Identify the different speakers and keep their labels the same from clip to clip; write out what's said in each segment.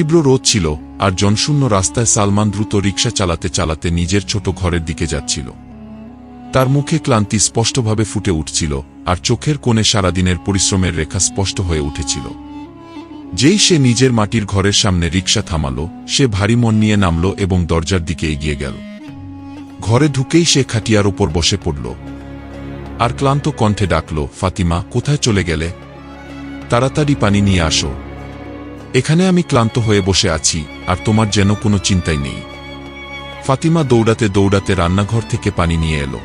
Speaker 1: তীব্র রোদ ছিল, আর জনশূন্য রাস্তায় সালমান দ্রুত রিকশা চালাতে চালাতে নিজের ছোট ঘরের দিকে যাচ্ছিল। তার মুখে ক্লান্তি স্পষ্টভাবে ফুটে উঠছিল, আর চোখের কোণে সারাদিনের পরিশ্রমের রেখা স্পষ্ট হয়ে উঠেছিল। যেই সে নিজের মাটির ঘরের সামনে রিকশা থামাল, সে ভারী মন নিয়ে নামল এবং দরজার দিকে এগিয়ে গেল। ঘরে ঢুকেই সে খাটিয়ার ওপর বসে পড়ল। আর ক্লান্ত কণ্ঠে ডাকল, ফাতিমা, কোথায় চলে গেলে? তাড়াতাড়ি পানি নিয়ে আসো। এখানে আমি ক্লান্ত হয়ে বসে আছি, আর তোমার যেন কোনো চিন্তাই নেই। ফাতিমা দৌড়াতে দৌড়াতে রান্নাঘর থেকে পানি নিয়ে এলো।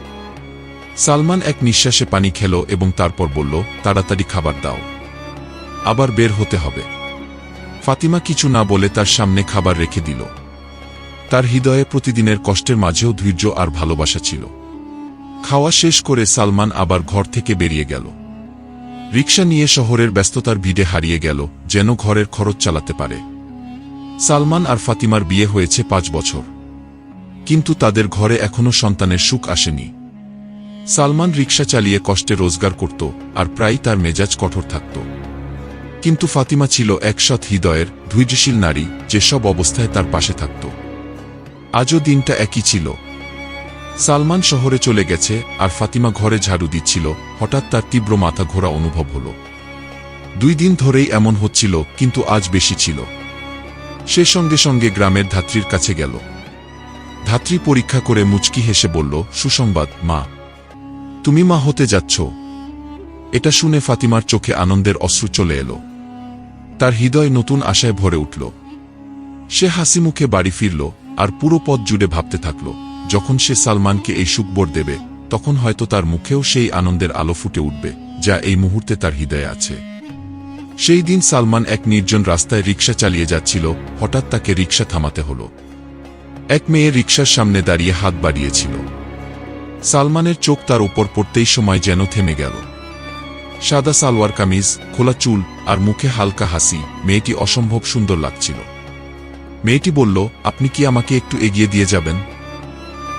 Speaker 1: সালমান এক নিঃশ্বাসে পানি খেল এবং তারপর বলল, তাড়াতাড়ি খাবার দাও। আবার বের হতে হবে। ফাতিমা কিছু না বলে তার সামনে খাবার রেখে দিল। তার হৃদয়ে প্রতিদিনের কষ্টের মাঝেও ধৈর্য আর ভালোবাসা ছিল। খাওয়া শেষ করে সালমান আবার ঘর থেকে বেরিয়ে গেল। রিকশা নিয়ে শহরের ব্যস্ততার ভিড়ে হারিয়ে গেল, যেন ঘরের খরচ চালাতে পারে। সালমান আর ফাতিমার বিয়ে হয়েছে পাঁচ বছর। কিন্তু তাদের ঘরে এখনও সন্তানের সুখ আসেনি। সালমান রিক্সা চালিয়ে কষ্টে রোজগার করত আর প্রায়ই তার মেজাজ কঠোর থাকত। কিন্তু ফাতিমা ছিল একসৎ হৃদয়ের ধৈর্যশীল নারী যে সব অবস্থায় তার পাশে থাকত। আজও দিনটা একই ছিল। সালমান শহরে চলে গেছে আর ফাতিমা ঘরে ঝাড়ু দিচ্ছিল। হঠাৎ তার তীব্র মাথা ঘোরা অনুভব হল। দুই দিন ধরেই এমন হচ্ছিল, কিন্তু আজ বেশি ছিল। সে সঙ্গে সঙ্গে গ্রামের ধাত্রীর কাছে গেল। ধাত্রী পরীক্ষা করে মুচকি হেসে বলল, সুসংবাদ, মা। তুমি মা হতে যাচ্ছ এটা শুনে ফাতিমার চোখে আনন্দের অশ্রু চলে এলো। তার হৃদয় নতুন আশায় ভরে উঠল। সে হাসি মুখে বাড়ি ফিরল আর পুরো পথ জুড়ে ভাবতে থাকল। যখন সে সালমানকে এই সুখবর দেবে, তখন হয়তো তার মুখেও সেই আনন্দের আলো ফুটে উঠবে, যা এই মুহূর্তে তার হৃদয়ে আছে। সেই দিন সালমান এক নির্জন রাস্তায় রিকশা চালিয়ে যাচ্ছিল, হঠাৎ তাকে রিকশা থামাতে হল। এক মেয়ে রিকশার সামনে দাঁড়িয়ে হাত বাড়িয়েছিল। সালমানের চোখ তার উপর পড়তেই সময় যেন থেমে গেল। সাদা সালোয়ার কামিজ, খোলা চুল আর মুখে হালকা হাসি মেয়েটি অসম্ভব সুন্দর লাগছিল। মেয়েটি বলল, আপনি কি আমাকে একটু এগিয়ে দিয়ে যাবেন?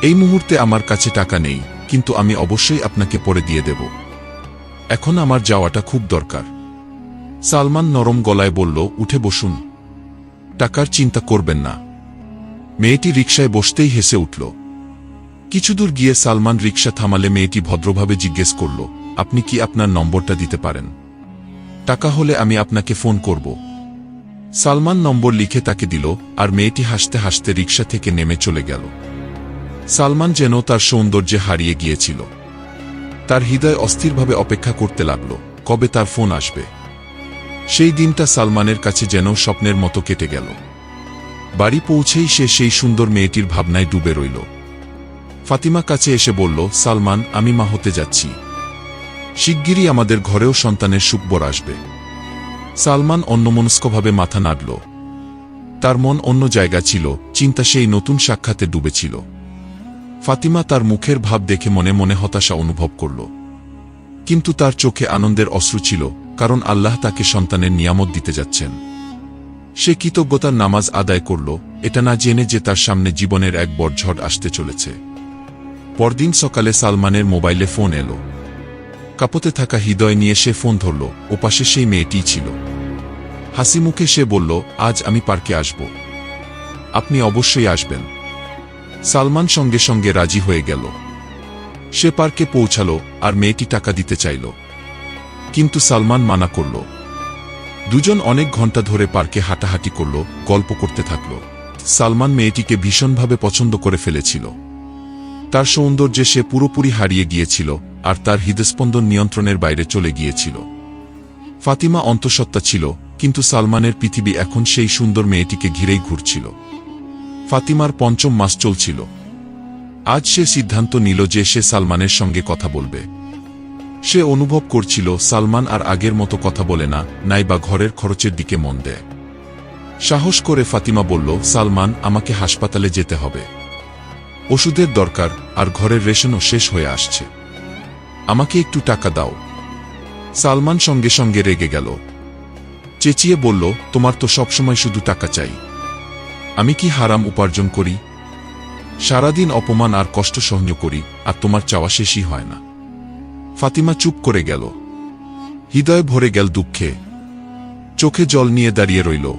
Speaker 1: এই মুহূর্তে আমার কাছে টাকা নেই, কিন্তু আমি অবশ্যই আপনাকে পরে দিয়ে দেব। এখন আমার যাওয়াটা খুব দরকার। সালমান নরম গলায় বলল, উঠে বসুন। টাকার চিন্তা করবেন না। মেয়েটি রিকশায় বসতেই হেসে উঠল। কিছুদূর গিয়ে সালমান রিকশা থামালে মেয়েটি ভদ্রভাবে জিজ্ঞেস করল, আপনি কি আপনার নম্বরটা দিতে পারেন? টাকা হলে আমি আপনাকে ফোন করব। সালমান নম্বর লিখে তাকে দিল, আর মেয়েটি হাসতে হাসতে রিকশা থেকে নেমে চলে গেল। সালমান যেন তার সৌন্দর্যে হারিয়ে গিয়েছিল। তার হৃদয় অস্থিরভাবে অপেক্ষা করতে লাগল, কবে তার ফোন আসবে। সেই দিনটা সালমানের কাছে যেন স্বপ্নের মতো কেটে গেল। বাড়ি পৌঁছেই সে সেই সুন্দর মেয়েটির ভাবনায় ডুবে রইল। ফাতিমা কাছে এসে বলল, সালমান, আমি মা হতে যাচ্ছি। শিগগিরই আমাদের ঘরেও সন্তানের সুখবর আসবে। সালমান অন্যমনস্কভাবে মাথা নাড়ল। তার মন অন্য জায়গা ছিল, চিন্তা সেই নতুন সাক্ষাতে ডুবেছিল। ফাতিমা তার মুখের ভাব দেখে মনে মনে হতাশা অনুভব করল। কিন্তু তার চোখে আনন্দের অশ্রু ছিল, কারণ আল্লাহ তাকে সন্তানের নিয়ামত দিতে যাচ্ছেন। সে কৃতজ্ঞতার নামাজ আদায় করল, এটা না জেনে যে তার সামনে জীবনের এক বড় আসতে চলেছে। পরদিন সকালে সালমানের মোবাইলে ফোন এলো। কাপতে থাকা হৃদয় নিয়ে সে ফোন ধরল, ওপাশে সেই মেয়েটিই ছিল। হাসি মুখে সে বলল, আজ আমি পার্কে আসব। আপনি অবশ্যই আসবেন। সালমান সঙ্গে সঙ্গে রাজি হয়ে গেল। সে পার্কে পৌঁছাল আর মেয়েটি টাকা দিতে চাইল। কিন্তু সালমান মানা করল। দুজন অনেক ঘণ্টা ধরে পার্কে হাঁটাহাঁটি করল, গল্প করতে থাকল। সালমান মেয়েটিকে ভীষণভাবে পছন্দ করে ফেলেছিল। তার সৌন্দর্যে সে পুরোপুরি হারিয়ে গিয়েছিল আর তার হৃদস্পন্দন নিয়ন্ত্রণের বাইরে চলে গিয়েছিল। ফাতিমা অন্তঃসত্ত্বা ছিল, কিন্তু সালমানের পৃথিবী এখন সেই সুন্দর মেয়েটিকে ঘিরেই ঘুরছিল। ফাতিমার পঞ্চম মাস চলছিল। আজ সে সিদ্ধান্ত নিল যে সে সালমানের সঙ্গে কথা বলবে। সে অনুভব করছিল, সালমান আর আগের মতো কথা বলে না, নাইবা ঘরের খরচের দিকে মন দেয়। সাহস করে ফাতিমা বলল, সালমান, আমাকে হাসপাতালে যেতে হবে। ওষুধের দরকার, আর ঘরের রেশনও শেষ হয়ে আসছে। আমাকে একটু টাকা দাও। সালমান সঙ্গে সঙ্গে রেগে গেল। চেঁচিয়ে বলল, তোমার তো সবসময় শুধু টাকা চাই। আমি কি হারাম উপার্জন করি? সারাদিন অপমান আর কষ্ট সহ্য করি, আর তোমার চাওয়া শেষই হয় না। ফাতিমা চুপ করে গেল। হৃদয় ভরে গেল দুঃখে। চোখে জল নিয়ে দাঁড়িয়ে রইল।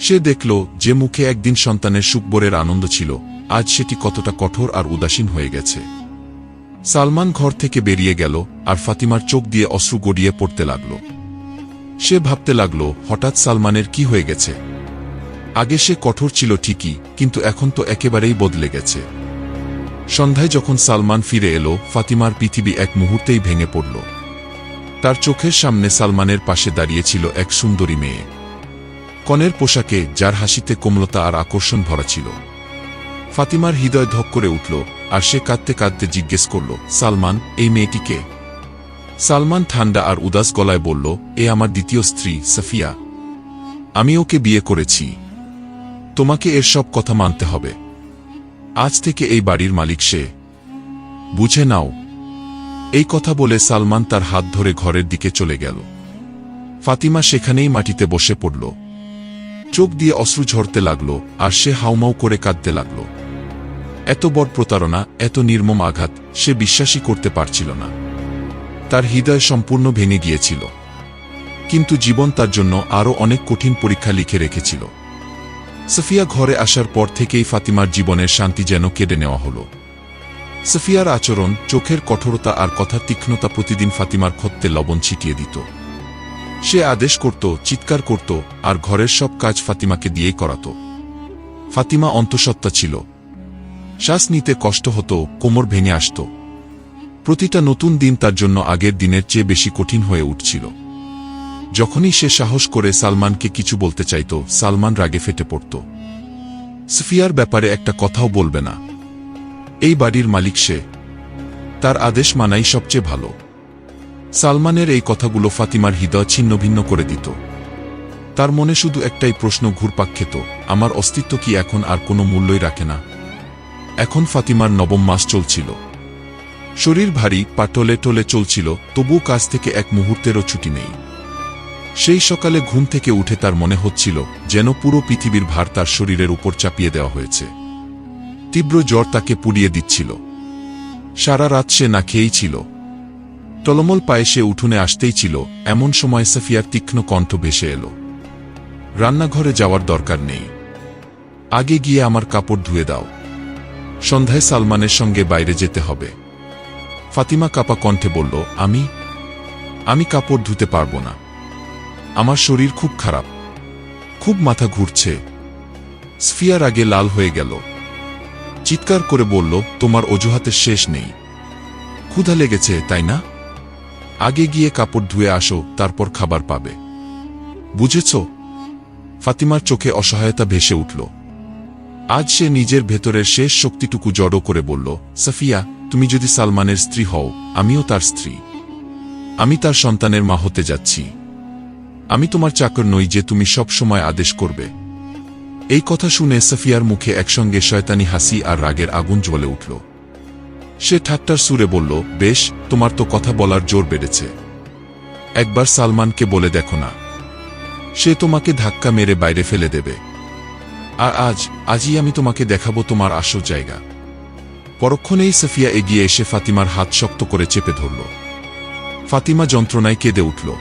Speaker 1: সে দেখল যে মুখে একদিন সন্তানের সুখবরের আনন্দ ছিল, আজ সেটি কতটা কঠোর আর উদাসীন হয়ে গেছে। সালমান ঘর থেকে বেরিয়ে গেল, আর ফাতিমার চোখ দিয়ে অশ্রু গড়িয়ে পড়তে লাগল। সে ভাবতে লাগল, হঠাৎ সালমানের কি হয়ে গেছে? আগে সে কঠোর ছিল ঠিকই, কিন্তু এখন তো একেবারেই বদলে গেছে। সন্ধ্যায় যখন সালমান ফিরে এলো, ফাতিমার পৃথিবী এক মুহূর্তেই ভেঙে পড়ল। তার চোখের সামনে সালমানের পাশে দাঁড়িয়েছিল এক সুন্দরী মেয়ে। কনের পোশাকে, যার হাসিতে কোমলতা আর আকর্ষণ ভরা ছিল। ফাতিমার হৃদয় ধক করে উঠল, আর সে কাঁদতে কাঁদতে জিজ্ঞেস করল, সালমান, এই মেয়েটিকে সালমান ঠান্ডা আর উদাস গলায় বলল, এ আমার দ্বিতীয় স্ত্রী, সাফিয়া। আমি ওকে বিয়ে করেছি। তোমাকে এর সব কথা মানতে হবে। আজ থেকে এই বাড়ির মালিক সে। বুঝে নাও, এই কথা বলে সালমান তার হাত ধরে ঘরের দিকে চলে গেল। ফাতিমা সেখানেই মাটিতে বসে পড়ল। চোখ দিয়ে অশ্রু ঝরতে লাগল আর সে হাউমাউ করে কাঁদতে লাগল। এত বড় প্রতারণা, এত নির্মম আঘাত সে বিশ্বাসই করতে পারছিল না। তার হৃদয় সম্পূর্ণ ভেঙে গিয়েছিল। কিন্তু জীবন তার জন্য আরও অনেক কঠিন পরীক্ষা লিখে রেখেছিল। সফিয়া ঘরে আসার পর থেকেই ফাতিমার জীবনের শান্তি যেন কেড়ে নেওয়া হল। সফিয়ার আচরণ, চোখের কঠোরতা আর কথার তীক্ষ্ণতা প্রতিদিন ফাতিমার ক্ষত্তে লবণ ছিটিয়ে দিত। সে আদেশ করত, চিৎকার করত আর ঘরের সব কাজ ফাতিমাকে দিয়েই করাত। ফাতিমা অন্তঃসত্ত্বা ছিল। শ্বাস নিতে কষ্ট হতো, কোমর ভেঙে আসত। প্রতিটা নতুন দিন তার জন্য আগের দিনের চেয়ে বেশি কঠিন হয়ে উঠছিল। যখনই সে সাহস করে সালমানকে কিছু বলতে চাইত, সালমান রাগে ফেটে পড়ত। সুফিয়ার ব্যাপারে একটা কথাও বলবে না। এই বাড়ির মালিক সে। তার আদেশ মানাই সবচেয়ে ভালো। সালমানের এই কথাগুলো ফাতিমার হৃদয় ছিন্ন ভিন্ন করে দিত। তার মনে শুধু একটাই প্রশ্ন ঘুরপাক খেত, আমার অস্তিত্ব কি এখন আর কোনো মূল্যই রাখে না? এখন ফাতিমার নবম মাস চলছিল। শরীর ভারী পাটলে টলে চলছিল তবু কাজ থেকে এক মুহূর্তেরও ছুটি নেই। সেই সকালে ঘুম থেকে উঠে তার মনে হচ্ছিল যেন পুরো পৃথিবীর ভার তার শরীরের উপর চাপিয়ে দেওয়া হয়েছে। তীব্র জ্বর তাকে পুড়িয়ে দিচ্ছিল। সারা রাত সে না খেয়েই ছিল। টলমল পায়ে সে উঠোনে আসতেই ছিল, এমন সময় সাফিয়ার তীক্ষ্ণ কণ্ঠ ভেসে এলো। রান্নাঘরে যাওয়ার দরকার নেই। আগে গিয়ে আমার কাপড় ধুয়ে দাও। সন্ধ্যায় সালমানের সঙ্গে বাইরে যেতে হবে। ফাতিমা কাপা কণ্ঠে বলল, আমি আমি কাপড় ধুতে পারব না। আমার শরীর খুব খারাপ। খুব মাথা ঘুরছে। স্ফিয়ার আগে লাল হয়ে গেল। চিৎকার করে বলল, তোমার অজুহাতের শেষ নেই। ক্ষুধা লেগেছে, তাই না? আগে গিয়ে কাপড় ধুয়ে আসো, তারপর খাবার পাবে। বুঝেছ? ফাতিমার চোখে অসহায়তা ভেসে উঠল। আজ সে নিজের ভেতরের শেষ শক্তিটুকু জড়ো করে বলল, সাফিয়া, তুমি যদি সালমানের স্ত্রী হও, আমিও তার স্ত্রী। আমি তার সন্তানের মা হতে যাচ্ছি। আমি তোমার চাকর নই যে তুমি সব সময় আদেশ করবে। এই কথা শুনে সাফিয়ার মুখে একসঙ্গে শয়তানি হাসি আর রাগের আগুন জ্বলে উঠল। সে ঠাট্টার সুরে বলল, বেশ, তোমার তো কথা বলার জোর বেড়েছে। একবার সালমানকে বলে দেখো না। সে তোমাকে ধাক্কা মেরে বাইরে ফেলে দেবে। আর আজ, আজই আমি তোমাকে দেখাবো তোমার আসল জায়গা। পরক্ষণেই সাফিয়া এগিয়ে এসে ফাতিমার হাত শক্ত করে চেপে ধরল। ফাতিমা যন্ত্রণায় কেঁদে উঠল।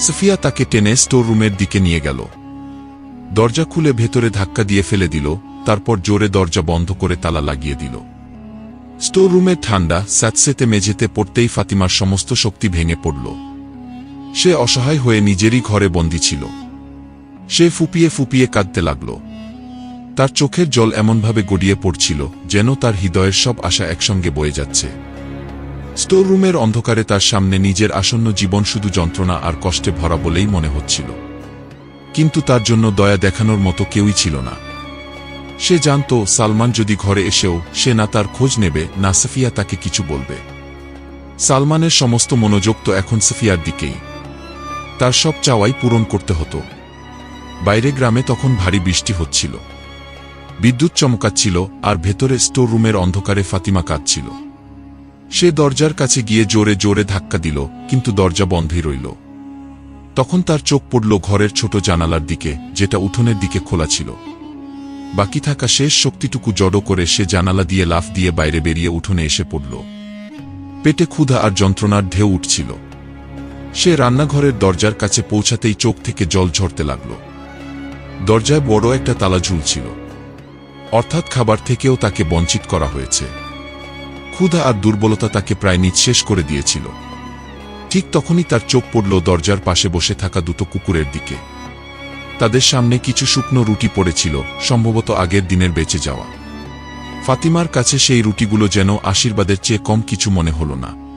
Speaker 1: সাফিয়া তাকে টেনে স্টোর রুমের দিকে নিয়ে গেল। দরজা খুলে ভেতরে ধাক্কা দিয়ে ফেলে দিল, তারপর জোরে দরজা বন্ধ করে তালা লাগিয়ে দিল। স্টোর রুমে ঠান্ডা, স্যাঁতসেতে মেঝেতে পড়তেই ফাতিমার সমস্ত শক্তি ভেঙে পড়ল। সে অসহায় হয়ে নিজেরই ঘরে বন্দি ছিল। সে ফুপিয়ে ফুপিয়ে কাঁদতে লাগল। তার চোখের জল এমনভাবে গড়িয়ে পড়ছিল, যেন তার হৃদয়ের সব আশা একসঙ্গে বয়ে যাচ্ছে। স্টোর রুমের অন্ধকারে তার সামনে নিজের আসন্ন জীবন শুধু যন্ত্রণা আর কষ্টে ভরা বলেই মনে হচ্ছিল। কিন্তু তার জন্য দয়া দেখানোর মতো কেউই ছিল না। সে জানত, সালমান যদি ঘরে এসেও সে না তার খোঁজ নেবে, না সাফিয়া তাকে কিছু বলবে। সালমানের সমস্ত মনোযোগ তো এখন সাফিয়ার দিকেই। তার সব চাওয়াই পূরণ করতে হতো। বাইরে গ্রামে তখন ভারী বৃষ্টি হচ্ছিল। বিদ্যুৎ চমকাচ্ছিল আর ভেতরে স্টোর রুমের অন্ধকারে ফাতিমা কাঁদছিল। সে দরজার কাছে গিয়ে জোরে জোরে ধাক্কা দিল, কিন্তু দরজা বন্ধই রইল। তখন তার চোখ পড়ল ঘরের ছোট জানালার দিকে, যেটা উঠোনের দিকে খোলা ছিল। বাকি থাকা শেষ শক্তিটুকু জড়ো করে সে জানালা দিয়ে লাফ দিয়ে বাইরে বেরিয়ে উঠোনে এসে পড়ল। পেটে ক্ষুধা আর যন্ত্রণার ঢেউ উঠছিল। সে রান্নাঘরের দরজার কাছে পৌঁছাতেই চোখ থেকে জল ঝরতে লাগল। দরজায় বড় একটা তালা ঝুলছিল। অর্থাৎ খাবার থেকেও তাকে বঞ্চিত করা হয়েছে। ক্ষুধা আর দুর্বলতা তাকে প্রায় নিঃশেষ করে দিয়েছিল। ঠিক তখনই তার চোখ পড়ল দরজার পাশে বসে থাকা দুটো কুকুরের দিকে। তাদের সামনে কিছু শুকনো রুটি পড়েছিল, সম্ভবত আগের দিনের বেঁচে যাওয়া। ফাতিমার কাছে সেই রুটিগুলো যেন আশীর্বাদের চেয়ে কম কিছু মনে হল না।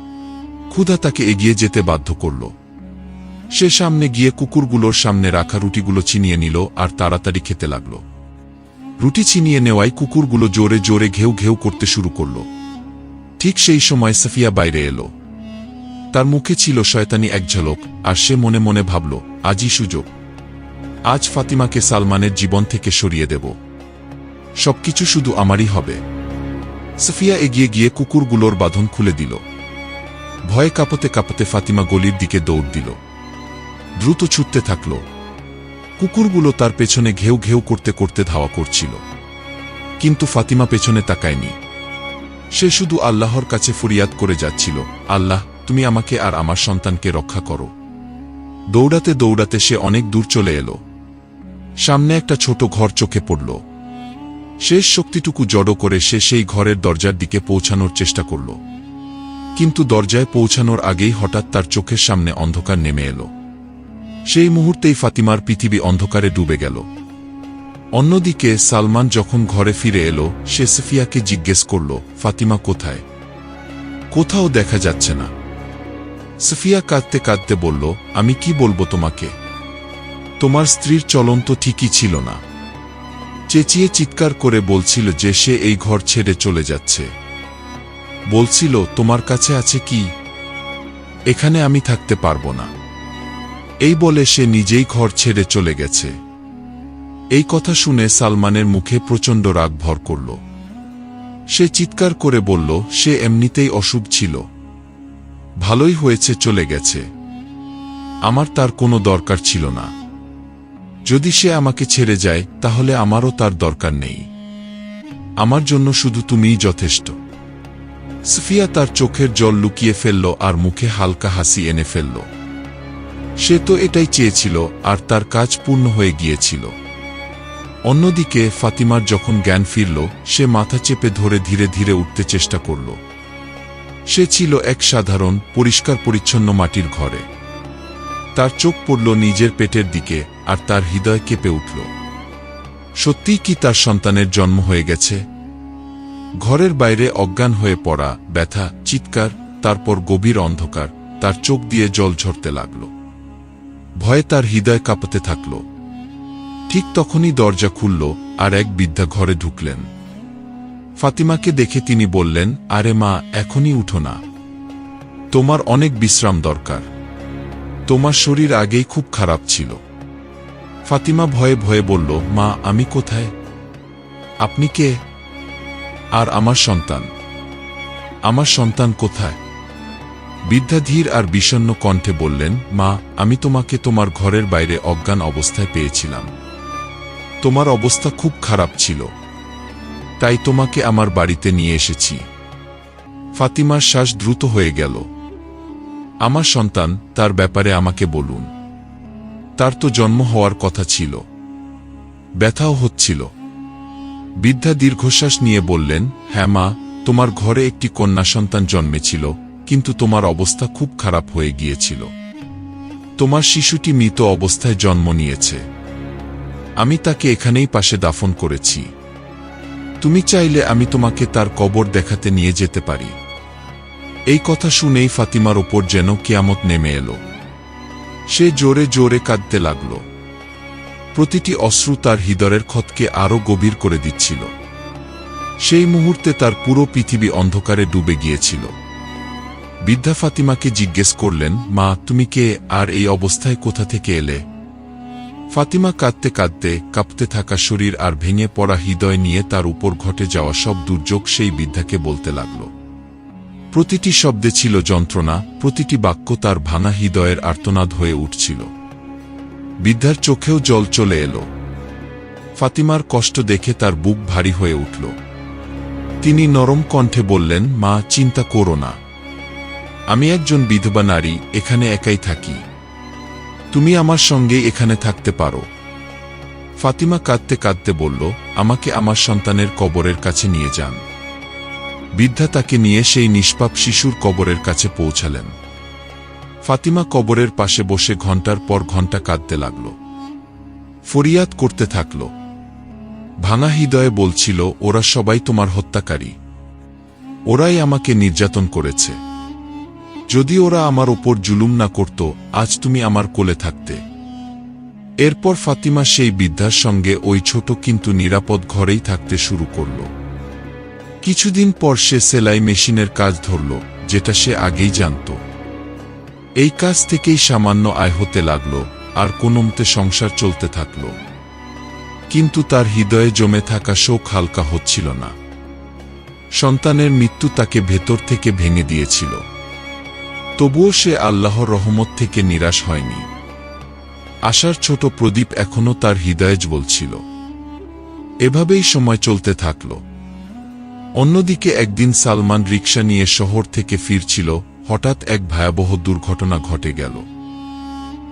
Speaker 1: ক্ষুধা তাকে এগিয়ে যেতে বাধ্য করল। সে সামনে গিয়ে কুকুরগুলোর সামনে রাখা রুটিগুলো ছিনিয়ে নিল আর তাড়াতাড়ি খেতে লাগল। রুটি ছিনিয়ে নেওয়ায় কুকুরগুলো জোরে জোরে ঘেউ ঘেউ করতে শুরু করল। ঠিক সেই সময় সাফিয়া বাইরে এলো। তার মুখে ছিল শয়তানি এক ঝলক, আর সে মনে মনে ভাবল, আজই সুযোগ। আজ ফাতিমাকে সালমানের জীবন থেকে সরিয়ে দেব। সবকিছু শুধু আমারই হবে। সাফিয়া এগিয়ে গিয়ে কুকুরগুলোর বাঁধন খুলে দিল। ভয়ে কাঁপতে কাঁপতে ফাতিমা গলির দিকে দৌড় দিল। দ্রুত ছুটতে থাকল। কুকুরগুলো তার পেছনে ঘেউ ঘেউ করতে করতে ধাওয়া করছিল। কিন্তু ফাতিমা পেছনে তাকায়নি। সে শুধু আল্লাহর কাছে ফরিয়াদ করে যাচ্ছিল। আল্লাহ, তুমি আমাকে আর আমার সন্তানকে রক্ষা করো। দৌড়াতে দৌড়াতে সে অনেক দূর চলে এলো। সামনে একটা ছোট ঘর চোখে পড়ল। শেষ শক্তিটুকু জড়ো করে সে সেই ঘরের দরজার দিকে পৌঁছানোর চেষ্টা করল। কিন্তু দরজায় পৌঁছানোর আগেই হঠাৎ তার চোখের সামনে অন্ধকার নেমে এলো। সেই মুহূর্তেই ফাতিমার পৃথিবী অন্ধকারে ডুবে গেল। অন্যদিকে সালমান যখন ঘরে ফিরে এলো, সে সফিয়াকে জিজ্ঞেস করল, ফাতিমা কোথায়? কোথাও দেখা যাচ্ছে না। সফিয়া কাঁদতে কাঁদতে বলল, আমি কি বলব তোমাকে? তোমার স্ত্রীর চলন তো ঠিকই ছিল না। চেঁচিয়ে চিৎকার করে বলছিল যে সে এই ঘর ছেড়ে চলে যাচ্ছে। বলছিল, তোমার কাছে আছে কি? এখানে আমি থাকতে পারব না। এই বলে সে নিজেই ঘর ছেড়ে চলে গেছে। এই কথা শুনে সালমানের মুখে প্রচণ্ড রাগ ভর করল। সে চিৎকার করে বলল, সে এমনিতেই অসুখ ছিল। ভালোই হয়েছে, চলে গেছে। আমার তার কোনো দরকার ছিল না। যদি সে আমাকে ছেড়ে যায়, তাহলে আমারও তার দরকার নেই। আমার জন্য শুধু তুমিই যথেষ্ট। সুফিয়া তার চোখের জল লুকিয়ে ফেলল আর মুখে হালকা হাসি এনে ফেলল। সে তো এটাই চেয়েছিল, আর তার কাজ পূর্ণ হয়ে গিয়েছিল। অন্যদিকে ফাতিমার যখন জ্ঞান ফিরল, সে মাথা চেপে ধরে ধীরে ধীরে উঠতে চেষ্টা করল। সে ছিল এক সাধারণ, পরিষ্কার পরিচ্ছন্ন মাটির ঘরে। তার চোখ পড়ল নিজের পেটের দিকে, আর তার হৃদয় কেঁপে উঠল। সত্যিই কি তার সন্তানের জন্ম হয়ে গেছে? ঘরের বাইরে অজ্ঞান হয়ে পড়া, ব্যথা, চিৎকার, তারপর গভীর অন্ধকার, তার চোখ দিয়ে জল ঝরতে লাগল। ভয়ে তার হৃদয় কাঁপাতে থাকল। ঠিক তখনই দরজা খুলল আর এক বৃদ্ধা ঘরে ঢুকলেন। ফাতিমাকে দেখে তিনি বললেন, আরে মা, এখনই উঠো না। তোমার অনেক বিশ্রাম দরকার। তোমার শরীর আগেই খুব খারাপ ছিল ফাতিমা ভয়ে ভয়ে বলল, মা, আমি কোথায়? আপনি কে? আর আমার সন্তান? আমার সন্তান কোথায় বৃদ্ধা ধীর আর বিষণ্ণ কণ্ঠে বললেন, মা, আমি তোমাকে তোমার ঘরের বাইরে অজ্ঞান অবস্থায় পেয়েছিলাম। তোমার অবস্থা খুব খারাপ ছিল। তাই তোমাকে আমার বাড়িতে নিয়ে এসেছি। ফাতিমার শ্বাস দ্রুত হয়ে গেল। আমার সন্তান তার ব্যাপারে আমাকে বলুন। তার তো জন্ম হওয়ার কথা ছিল। ব্যথাও হচ্ছিল। বৃদ্ধা দীর্ঘশ্বাস নিয়ে বললেন হ্যাঁ মা, তোমার ঘরে একটি কন্যা সন্তান জন্মেছিল, কিন্তু তোমার অবস্থা খুব খারাপ হয়ে গিয়েছিল। তোমার শিশুটি মৃত অবস্থায় জন্ম নিয়েছে। আমি তাকে এখানেই পাশে দাফন করেছি। তুমি চাইলে আমি তোমাকে তার কবর দেখাতে নিয়ে যেতে পারি। এই কথা শুনেই ফাতিমার ওপর যেন কেয়ামত নেমে এলো। সে জোরে জোরে কাঁদতে লাগল। প্রতিটি অশ্রু তার হৃদয়ের ক্ষতকে আরও গভীর করে দিচ্ছিল। সেই মুহূর্তে তার পুরো পৃথিবী অন্ধকারে ডুবে গিয়েছিল। বৃদ্ধা ফাতিমাকে জিজ্ঞেস করলেন, মা, তুমি কে? আর এই অবস্থায় কোথা থেকে এলে? ফাতিমা কাঁদতে কাঁদতে কাঁপতে থাকা শরীর আর ভেঙে পড়া হৃদয় নিয়ে তার উপর ঘটে যাওয়া সব দুর্যোগ সেই বৃদ্ধাকে বলতে লাগল। প্রতিটি শব্দে ছিল যন্ত্রণা, প্রতিটি বাক্য তার ভাঙা হৃদয়ের আর্তনাদ হয়ে উঠছিল। বৃদ্ধার চোখেও জল চলে এলো। ফাতিমার কষ্ট দেখে তার বুক ভারী হয়ে উঠল। তিনি নরম কণ্ঠে বললেন, মা, চিন্তা করো না। আমি একজন বিধবা নারী, এখানে একাই থাকি। তুমি আমার সঙ্গে এখানে থাকতে পারো। ফাতিমা কাঁদতে কাঁদতে বলল, আমাকে আমার সন্তানের কবরের কাছে নিয়ে যান। বৃদ্ধা তাকে নিয়ে সেই নিষ্পাপ শিশুর কবরের কাছে পৌঁছালেন। ফাতিমা কবরের পাশে বসে ঘণ্টার পর ঘণ্টা কাঁদতে লাগল। ফরিয়াদ করতে থাকল। ভাঙা হৃদয়ে বলছিল, ওরা সবাই তোমার হত্যাকারী। ওরাই আমাকে নির্যাতন করেছে। যদি ওরা আমার ওপর জুলুম না করত, আজ তুমি আমার কোলে থাকতে। এরপর ফাতিমা সেই বৃদ্ধার সঙ্গে ওই ছোট কিন্তু নিরাপদ ঘরেই থাকতে শুরু করল। কিছুদিন পর সে সেলাই মেশিনের কাজ ধরল, যেটা সে আগেই জানত। এই কাজ থেকেই সামান্য আয় হতে লাগল, আর কোনোমতে সংসার চলতে থাকল। কিন্তু তার হৃদয়ে জমে থাকা শোক হালকা হচ্ছিল না। সন্তানের মৃত্যু তাকে ভেতর থেকে ভেঙে দিয়েছিল। তবুও সে আল্লাহর রহমত থেকে নিরাশ হয়নি। আশার ছোট প্রদীপ এখনও তার হৃদয়ে জ্বলছিল। এভাবেই সময় চলতে থাকল। অন্যদিকে একদিন সালমান রিক্সা নিয়ে শহর থেকে ফিরছিল, হঠাৎ এক ভয়াবহ দুর্ঘটনা ঘটে গেল।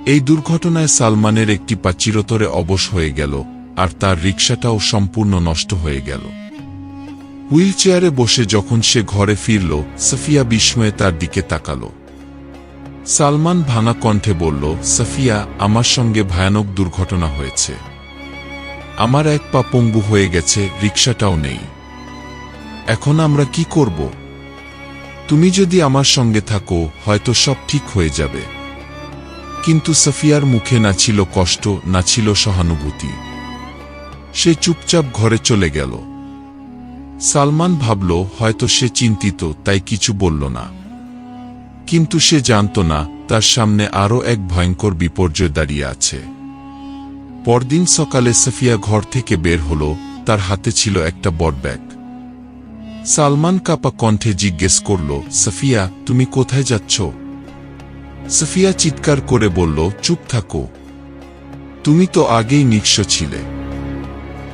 Speaker 1: এই দুর্ঘটনায় সালমানের একটি পা চিরতরে অবশ হয়ে গেল, আর তার রিক্সাটাও সম্পূর্ণ নষ্ট হয়ে গেল। হুইল চেয়ারে বসে যখন সে ঘরে ফিরল, সফিয়া বিস্ময়ে তার দিকে তাকালো। সালমান ভাঙা কণ্ঠে বলল, সাফিয়া, আমার সঙ্গে ভয়ানক দুর্ঘটনা হয়েছে। আমার এক পা পঙ্গু হয়ে গেছে, রিকশাটাও নেই। এখন আমরা কি করব? তুমি যদি আমার সঙ্গে থাকো, হয়তো সব ঠিক হয়ে যাবে। কিন্তু সাফিয়ার মুখে না ছিল কষ্ট, না ছিল সহানুভূতি। সে চুপচাপ ঘরে চলে গেল। সালমান ভাবল, হয়তো সে চিন্তিত, তাই কিছু বলল না। কিন্তু সে জানত না, তার সামনে আরও এক ভয়ঙ্কর বিপর্যয় দাঁড়িয়ে আছে। পরদিন সকালে সফিয়া ঘর থেকে বের হল, তার হাতে ছিল একটা বড় ব্যাগ সালমান কাপা কণ্ঠে জিজ্ঞেস করল, সফিয়া, তুমি কোথায় যাচ্ছ? সফিয়া চিৎকার করে বলল, চুপ থাকো। তুমি তো আগেই নিঃস্ব ছিলে।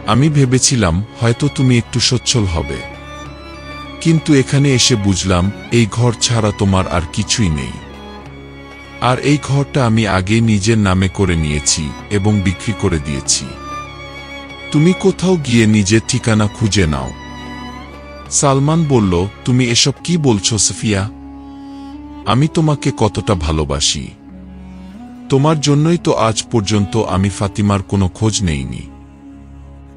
Speaker 1: আমি ভেবেছিলাম, হয়তো তুমি একটু সচ্ছল হবে। কিন্তু এখানে এসে বুঝলাম, এই ঘর ছাড়া তোমার আর কিছুই নেই। আর এই ঘরটা আমি আগে নিজের নামে করে নিয়েছি এবং বিক্রি করে দিয়েছি। তুমি কোথাও গিয়ে নিজের ঠিকানা খুঁজে নাও। সালমান বলল, তুমি এসব কি বলছো, সফিয়া? আমি তোমাকে কতটা ভালোবাসি। তোমার জন্যই তো আজ পর্যন্ত আমি ফাতিমার কোনো খোঁজ নেইনি।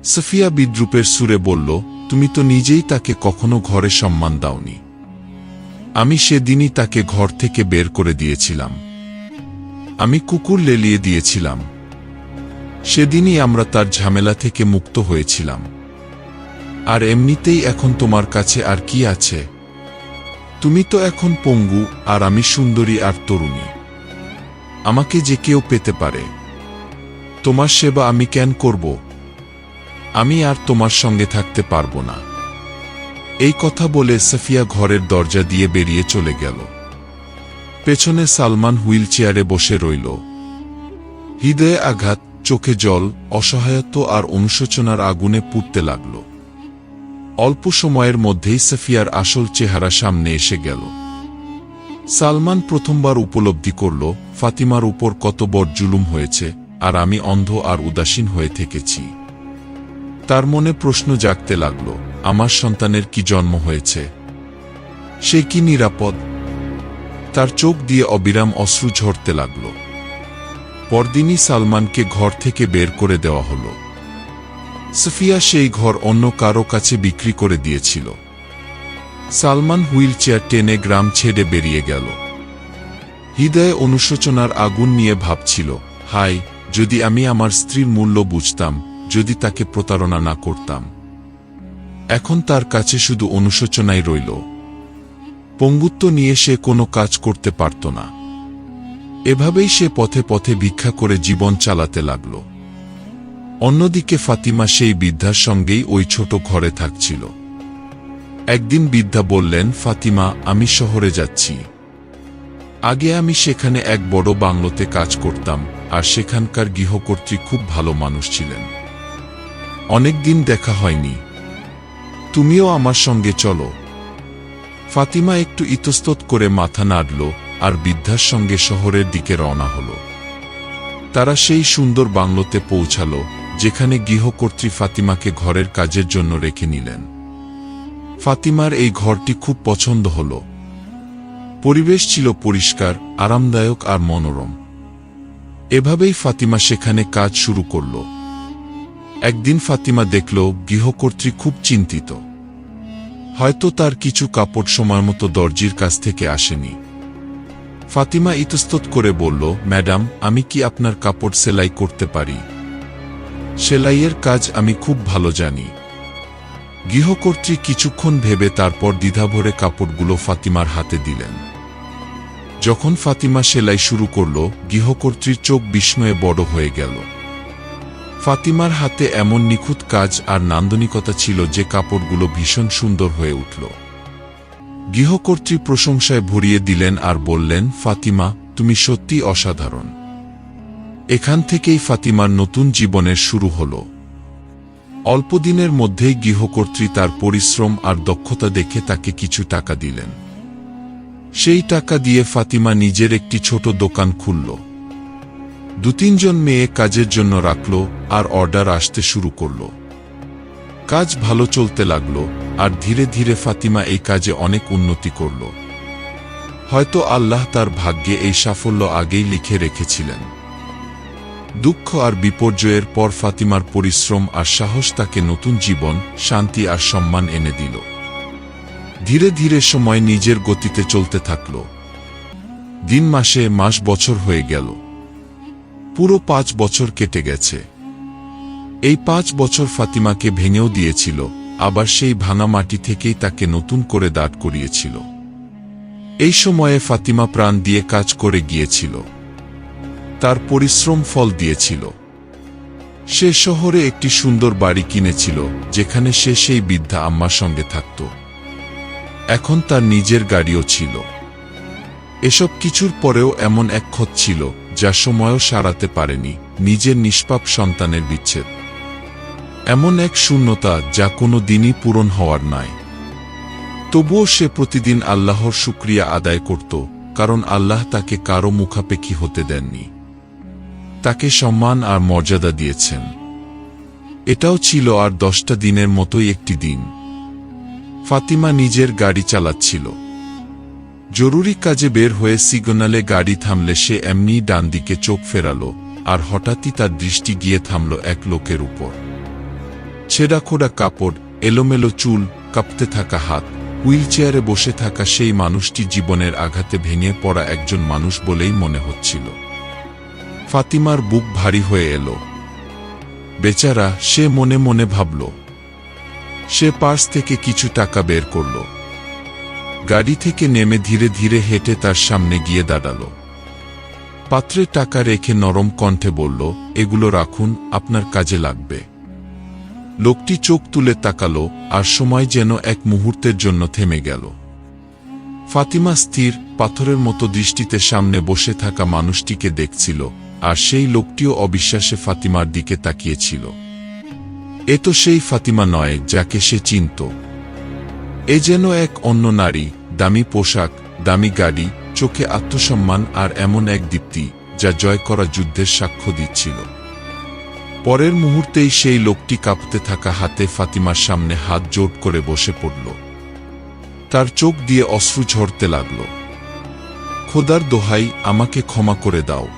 Speaker 1: সফিয়া বিদ্রুপের সুরে বলল তুমি তো নিজেই তাকে কখনো ঘরে সম্মান দাওনি। আমি সেদিনই তাকে ঘর থেকে বের করে দিয়েছিলাম। আমি কুকুর লেলিয়ে দিয়েছিলাম। সেদিনই আমরা তার ঝামেলা থেকে মুক্ত হয়েছিলাম। আর এমনিতেই এখন তোমার কাছে আর কি আছে? তুমি তো এখন পঙ্গু, আর আমি সুন্দরী আর তরুণী। আমাকে যে কেউ পেতে পারে। তোমার সেবা আমি কেন করব? আমি আর তোমার সঙ্গে থাকতে পারব না। এই কথা বলে সাফিয়া ঘরের দরজা দিয়ে বেরিয়ে চলে গেল। পেছনে সালমান হুইল চেয়ারে বসে রইল। হৃদয়ে আঘাত, চোখে জল, অসহায়ত্ব আর অনুশোচনার আগুনে পুড়তে লাগল। অল্প সময়ের মধ্যেই সাফিয়ার আসল চেহারা সামনে এসে গেল। সালমান প্রথমবার উপলব্ধি করল, ফাতিমার উপর কত বড় জুলুম হয়েছে আর আমি অন্ধ আর উদাসীন হয়ে থেকেছি। তার মনে প্রশ্ন জাগতে লাগল, আমার সন্তানের কি জন্ম হয়েছে? সে কি নিরাপদ? তার চোখ দিয়ে অবিরাম অশ্রু ঝরতে লাগল। পরদিনই সালমানকে ঘর থেকে বের করে দেওয়া হল। সফিয়া সেই ঘর অন্য কারও কাছে বিক্রি করে দিয়েছিল। সালমান হুইল চেয়ার টেনে গ্রাম ছেড়ে বেরিয়ে গেল। হৃদয়ে অনুশোচনার আগুন নিয়ে ভাবছিল হাই যদি আমি আমার স্ত্রীর মূল্য বুঝতাম যদি তাকে প্রতারণা না করতাম। এখন তার কাছে শুধু অনুশোচনাই রইল। পঙ্গুত্ব নিয়ে সে কোনো কাজ করতে পারত না। এভাবেই সে পথে পথে ভিক্ষা করে জীবন চালাতে লাগল। অন্যদিকে ফাতিমা সেই বৃদ্ধার সঙ্গেই ওই ছোট ঘরে থাকছিল। একদিন বৃদ্ধা বললেন, ফাতিমা, আমি শহরে যাচ্ছি। আগে আমি সেখানে এক বড় বাংলোতে কাজ করতাম, আর সেখানকার গৃহকর্ত্রী খুব ভালো মানুষ ছিলেন। অনেক দিন দেখা হয়নি। তুমিও আমার সঙ্গে চলো। ফাতিমা একটু ইতস্তত করে মাথা নাড়ল আর বৃদ্ধার সঙ্গে শহরের দিকে রওনা হল। তারা সেই সুন্দর বাংলোতে পৌঁছাল, যেখানে গৃহকর্ত্রী ফাতিমাকে ঘরের কাজের জন্য রেখে নিলেন। ফাতিমার এই ঘরটি খুব পছন্দ হল। পরিবেশ ছিল পরিষ্কার, আরামদায়ক আর মনোরম। এভাবেই ফাতিমা সেখানে কাজ শুরু করল। একদিন ফাতিমা দেখল গৃহকর্ত্রী খুব চিন্তিত। হয়তো তার কিছু কাপড় সময় মতো দর্জির কাছ থেকে আসেনি। ফাতিমা ইতস্তত করে বলল, ম্যাডাম, আমি কি আপনার কাপড় সেলাই করতে পারি? সেলাইয়ের কাজ আমি খুব ভালো জানি। গৃহকর্ত্রী কিছুক্ষণ ভেবে তারপর দ্বিধাভরে কাপড়গুলো ফাতিমার হাতে দিলেন। যখন ফাতিমা সেলাই শুরু করল, গৃহকর্ত্রীর চোখ বিস্ময়ে বড় হয়ে গেল। ফাতিমার হাতে এমন নিখুঁত কাজ আর নান্দনিকতা ছিল যে কাপড়গুলো ভীষণ সুন্দর হয়ে উঠল। গৃহকর্ত্রী প্রশংসায় ভরিয়ে দিলেন আর বললেন, ফাতিমা, তুমি সত্যি অসাধারণ। এখান থেকেই ফাতিমার নতুন জীবনের শুরু হল। অল্প দিনের মধ্যেই গৃহকর্ত্রী তার পরিশ্রম আর দক্ষতা দেখে তাকে কিছু টাকা দিলেন। সেই টাকা দিয়ে ফাতিমা নিজের একটি ছোট দোকান খুলল। দু তিনজন মেয়ে কাজের জন্য রাখল আর অর্ডার আসতে শুরু করল। কাজ ভালো চলতে লাগল আর ধীরে ধীরে ফাতিমা এই কাজে অনেক উন্নতি করল। হয়তো আল্লাহ তার ভাগ্যে এই সাফল্য আগেই লিখে রেখেছিলেন। দুঃখ আর বিপর্যয়ের পর ফাতিমার পরিশ্রম আর সাহস তাকে নতুন জীবন, শান্তি আর সম্মান এনে দিল। ধীরে ধীরে সময় নিজের গতিতে চলতে থাকল। দিন মাসে, মাস বছর হয়ে গেল। পুরো পাঁচ বছর কেটে গেছে। এই পাঁচ বছর ফাতিমাকে ভেঙেও দিয়েছিল, আবার সেই ভাঙা মাটি থেকেই তাকে নতুন করে দাঁড় করিয়েছিল। এই সময়ে ফাতিমা প্রাণ দিয়ে কাজ করে গিয়েছিল। তার পরিশ্রম ফল দিয়েছিল। সে শহরে একটি সুন্দর বাড়ি কিনেছিল, যেখানে সে সেই বৃদ্ধা আম্মার সঙ্গে থাকত। এখন তার নিজের গাড়িও ছিল। এসব কিছুর পরেও এমন এক ক্ষত ছিল যা সময়ও সারাতে পারেনি, নিজের নিষ্পাপ সন্তানের বিচ্ছেদ। এমন এক শূন্যতা যা কোনো দিনই পূরণ হওয়ার নাই। তবুও সে প্রতিদিন আল্লাহর শুক্রিয়া আদায় করত, কারণ আল্লাহ তাকে কারও মুখাপেক্ষী হতে দেননি। তাকে সম্মান আর মর্যাদা দিয়েছেন। এটাও ছিল আর দশটা দিনের মতোই একটি দিন। ফাতিমা নিজের গাড়ি চালাচ্ছিল। জরুরি কাজে বের হয়ে সিগনালে গাড়ি থামলে সে এমনি ডান দিকে চোখ ফেরালো, আর হঠাৎই তার দৃষ্টি গিয়ে থামল এক লোকের উপর। ছেঁড়াখোড়া কাপড়, এলোমেলো চুল, কাঁপতে থাকা হাত হুইল চেয়ারে বসে থাকা সেই মানুষটি জীবনের আঘাতে ভেঙে পড়া একজন মানুষ বলেই মনে হচ্ছিল। ফাতিমার বুক ভারী হয়ে এলো। বেচারা সে মনে মনে ভাবল, সে পার্স থেকে কিছু টাকা বের করল। গাড়ি থেকে নেমে ধীরে ধীরে হেঁটে তার সামনে গিয়ে দাঁড়াল। পাত্রে টাকা রেখে নরম কণ্ঠে বলল, এগুলো রাখুন, আপনার কাজে লাগবে। লোকটি চোখ তুলে তাকালো, আর সময় যেন এক মুহূর্তের জন্য থেমে গেল। ফাতিমা স্থির, পাথরের মতো দৃষ্টিতে সামনে বসে থাকা মানুষটিকে দেখছিল, আর সেই লোকটিও অবিশ্বাসে ফাতিমার দিকে তাকিয়েছিল। এ তো সেই ফাতিমা নয়, যাকে সে চিনত। এ যেন এক অন্য নারী, দামি পোশাক, দামি গাড়ি, চোখে আত্মসম্মান আর এমন এক দীপ্তি, যা জয় করা যুদ্ধের সাক্ষ্য দিচ্ছিল। পরের মুহূর্তেই সেই লোকটি কাঁপতে থাকা হাতে ফাতিমার সামনে হাত জোট করে বসে পড়ল। তার চোখ দিয়ে অশ্রু ঝরতে লাগল। খোদার দোহাই, আমাকে ক্ষমা করে দাও।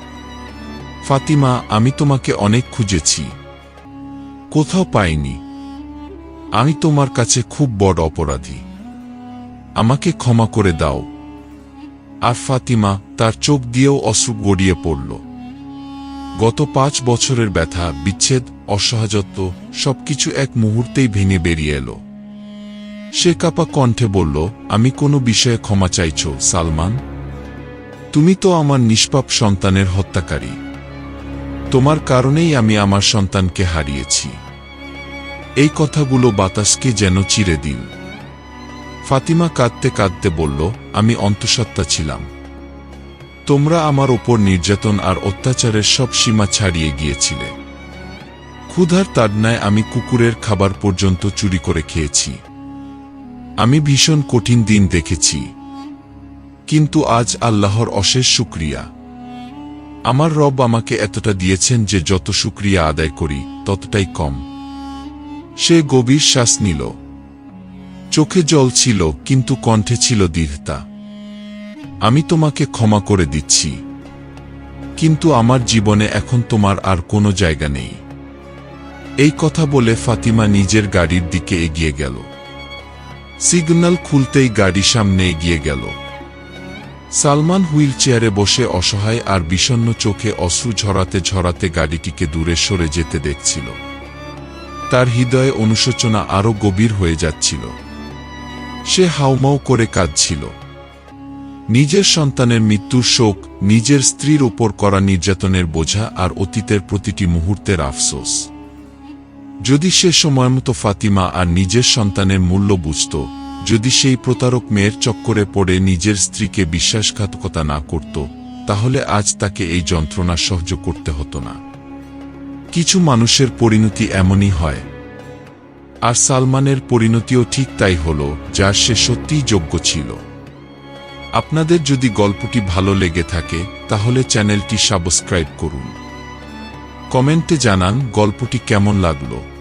Speaker 1: ফাতিমা, আমি তোমাকে অনেক খুঁজেছি। কোথাও পাইনি। আমি তোমার কাছে খুব বড় অপরাধী। আমাকে ক্ষমা করে দাও। আর ফাতিমা তার চোখ দিয়েও অশ্রু গড়িয়ে পড়ল। গত পাঁচ বছরের ব্যথা, বিচ্ছেদ অসহাযত্ব সবকিছু এক মুহূর্তেই ভেঙে বেরিয়ে এলো। সে কাপা কণ্ঠে বলল, আমি কোনো বিষয়ে ক্ষমা চাইছ, সালমান? তুমি তো আমার নিষ্পাপ সন্তানের হত্যাকারী। তোমার কারণেই আমি আমার সন্তানকে হারিয়েছি। এই কথাগুলো বাতাসকে যেন চিরে দিন ফাতিমা কাঁদতে কাঁদতে বলল, আমি অন্তঃসত্ত্বা ছিলাম। তোমরা আমার ওপর নির্যাতন আর অত্যাচারের সব সীমা ছাড়িয়ে গিয়েছিলে। ক্ষুধার তাড়নায় আমি কুকুরের খাবার পর্যন্ত চুরি করে খেয়েছি। আমি ভীষণ কঠিন দিন দেখেছি। কিন্তু আজ আল্লাহর অশেষ শুক্রিয়া। আমার রব আমাকে এতটা দিয়েছেন যে যত শুক্রিয়া আদায় করি, ততটাই কম। সে গভীর শ্বাস নিল। চোখে জল ছিল, কিন্তু কণ্ঠে ছিল দীর্ঘতা আমি তোমাকে ক্ষমা করে দিচ্ছি। কিন্তু আমার জীবনে এখন তোমার আর কোনো জায়গা নেই। এই কথা বলে ফাতিমা নিজের গাড়ির দিকে এগিয়ে গেল। সিগন্যাল খুলতেই গাড়ি সামনে এগিয়ে গেল। সালমান হুইল চেয়ারে বসে অসহায় আর বিষণ্ণ চোখে অশ্রু ঝরাতে ঝরাতে গাড়িটিকে দূরে সরে যেতে দেখছিল। তার হৃদয়ে অনুশোচনা আরও গভীর হয়ে যাচ্ছিল। সে হাউমাউ করে কাঁদছিল। নিজের সন্তানের মৃত্যুর শোক নিজের স্ত্রীর ওপর করা নির্যাতনের বোঝা আর অতীতের প্রতিটি মুহূর্তের আফসোস। যদি সে সময়মতো ফাতিমা আর নিজের সন্তানের মূল্য বুঝত, যদি সেই প্রতারক মেয়ের চক্করে পড়ে নিজের স্ত্রীকে বিশ্বাসঘাতকতা না করত, তাহলে আজ তাকে এই যন্ত্রণা সহ্য করতে হতো না। কিছু মানুষের পরিণতি এমনই হয়। আর সালমানের পরিণতিও ঠিক তাই হল যা সে সত্যিই যোগ্য ছিল। আপনাদের যদি গল্পটি ভালো লেগে থাকে, তাহলে চ্যানেলটি সাবস্ক্রাইব করুন। কমেন্টে জানান গল্পটি কেমন লাগল।